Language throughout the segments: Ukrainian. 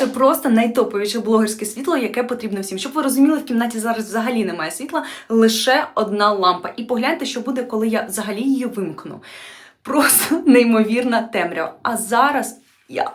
Це просто найтоповіше блогерське світло, яке потрібно всім. Щоб ви розуміли, в кімнаті зараз взагалі немає світла, лише одна лампа. І погляньте, що буде, коли я взагалі її вимкну. Просто неймовірна темрява. А зараз я.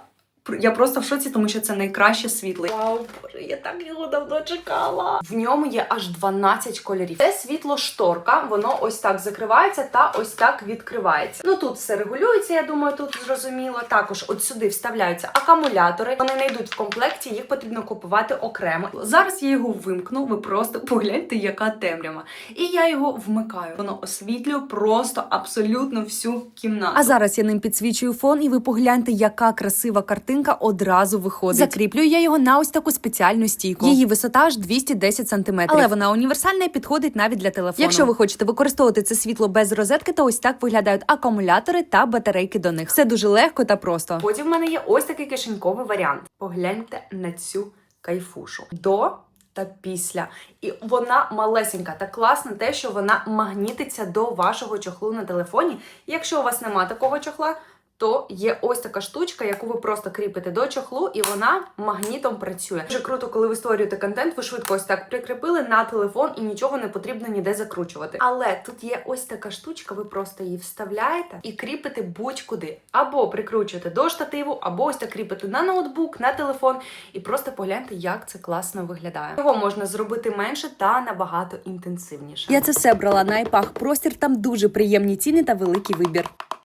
Я просто в шоці, тому що це найкраще світло. Вау, боже, я так його давно чекала. В ньому є аж 12 кольорів. Це світло шторка, воно ось так закривається та ось так відкривається. Ну тут все регулюється, я думаю, тут зрозуміло. Також от сюди вставляються акумулятори. Вони не йдуть в комплекті, їх потрібно купувати окремо. Зараз я його вимкну. Ви просто погляньте, яка темрява. І я його вмикаю. Воно освітлює просто абсолютно всю кімнату. А зараз я ним підсвічую фон, і ви погляньте, яка красива картинка одразу виходить. Закріплюю я його на ось таку спеціальну стійку. Її висота аж 210 см. Але вона універсальна і підходить навіть для телефону. Якщо ви хочете використовувати це світло без розетки, то ось так виглядають акумулятори та батарейки до них. Все дуже легко та просто. Потім в мене є ось такий кишеньковий варіант. Погляньте на цю кайфушу. До та після. І вона малесенька та класна те, що вона магнітиться до вашого чохлу на телефоні. Якщо у вас нема такого чохла, то є ось така штучка, яку ви просто кріпите до чохлу, і вона магнітом працює. Дуже круто, коли ви створюєте контент, ви швидко ось так прикріпили на телефон і нічого не потрібно ніде закручувати. Але тут є ось така штучка, ви просто її вставляєте і кріпите будь-куди. Або прикручуєте до штативу, або ось так кріпите на ноутбук, на телефон, і просто погляньте, як це класно виглядає. Його можна зробити менше та набагато інтенсивніше. Я це все брала на iPах простір. Там дуже приємні ціни та великий вибір.